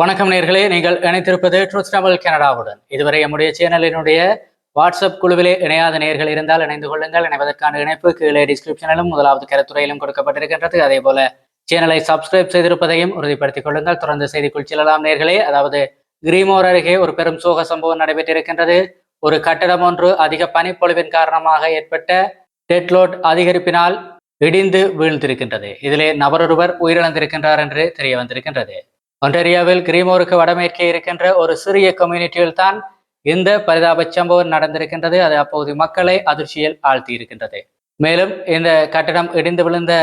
வணக்கம் நேர்களே நீங்கள் இணைத்திருப்பது ட்ரூத் தமிழ் கனடாவுடன். இதுவரை நம்முடைய சேனலினுடைய வாட்ஸ்அப் குழுவிலே இணையாத நேர்கள் இருந்தால் இணைந்து கொள்ளுங்கள். இணைவதற்கான இணைப்பு கீழே டிஸ்கிரிப்ஷனிலும் முதலாவது கருத்துறையிலும் கொடுக்கப்பட்டிருக்கின்றது. அதே போல சேனலை சப்ஸ்கிரைப் செய்திருப்பதையும் உறுதிப்படுத்திக் கொள்ளுங்கள். தொடர்ந்து செய்திக்குள் செல்லலாம் நேர்களே. அதாவது கிரீமோர் அருகே ஒரு பெரும் சோக சம்பவம் நடைபெற்றிருக்கின்றது. ஒரு கட்டடம் ஒன்று அதிக பனிப்பொழிவின் காரணமாக ஏற்பட்ட டெட்லோட் அதிகரிப்பினால் இடிந்து வீழ்ந்திருக்கின்றது. இதிலே நபரொருவர் உயிரிழந்திருக்கின்றார் என்று தெரிய வந்திருக்கின்றது ஒன்டரியாவில் கிரீமோருக்கு வடமேற்கே இருக்கின்ற ஒரு சிறிய கம்யூனிட்டியில் தான் இந்த பரிதாப சம்பவம் நடந்திருக்கின்றது. அது அப்போது மக்களை அதிர்ச்சியில் ஆழ்த்தி இருக்கின்றது மேலும் இந்த கட்டடம் இடிந்து விழுந்த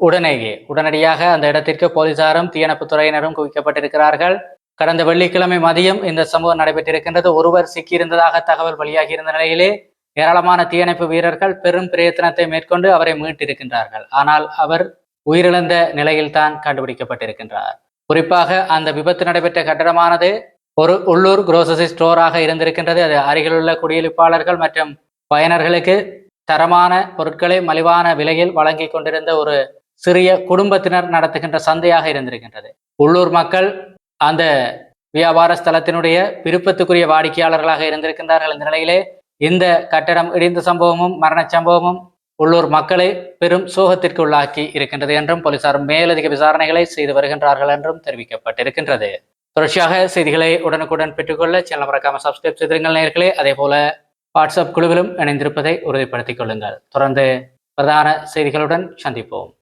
உடனேயே உடனடியாக அந்த இடத்திற்கு போலீசாரும் தீயணைப்புத் துறையினரும் குவிக்கப்பட்டிருக்கிறார்கள். கடந்த வெள்ளிக்கிழமை மதியம் இந்த சம்பவம் நடைபெற்றிருக்கின்றது. ஒருவர் சிக்கியிருந்ததாக தகவல் வெளியாகி இருந்த நிலையிலே ஏராளமான தீயணைப்பு வீரர்கள் பெரும் பிரயத்தனத்தை மேற்கொண்டு அவரை மீட்டிருக்கின்றார்கள். ஆனால் அவர் உயிரிழந்த நிலையில்தான் கண்டுபிடிக்கப்பட்டிருக்கின்றார். குறிப்பாக அந்த விபத்து நடைபெற்ற கட்டடமானது ஒரு உள்ளூர் குரோசரி ஸ்டோராக இருந்திருக்கின்றது. அது அருகிலுள்ள குடியிருப்பாளர்கள் மற்றும் பயனர்களுக்கு தரமான பொருட்களை மலிவான விலையில் வழங்கி கொண்டிருந்த ஒரு சிறிய குடும்பத்தினர் நடத்துகின்ற சந்தையாக இருந்திருக்கின்றது. உள்ளூர் மக்கள் அந்த வியாபார ஸ்தலத்தினுடைய விருப்பத்துக்குரிய வாடிக்கையாளர்களாக இருந்திருக்கின்றார்கள். இந்த நிலையிலே இந்த கட்டடம் இடிந்த சம்பவமும் மரண சம்பவமும் உள்ளூர் மக்களை பெரும் சோகத்திற்கு உள்ளாக்கி இருக்கின்றது என்றும் போலீசார் மேலதிக விசாரணைகளை செய்து வருகின்றார்கள் என்றும் தெரிவிக்கப்பட்டிருக்கின்றது. தொடர்ச்சியாக செய்திகளை உடனுக்குடன் பெற்றுக்கொள்ள சேனல் மறக்காம சப்ஸ்கிரைப் செய்திருங்கள் நேர்களே அதே போல வாட்ஸ்அப் குழுவிலும் இணைந்திருப்பதை உறுதிப்படுத்திக் கொள்ளுங்கள். தொடர்ந்து பிரதான செய்திகளுடன் சந்திப்போம்.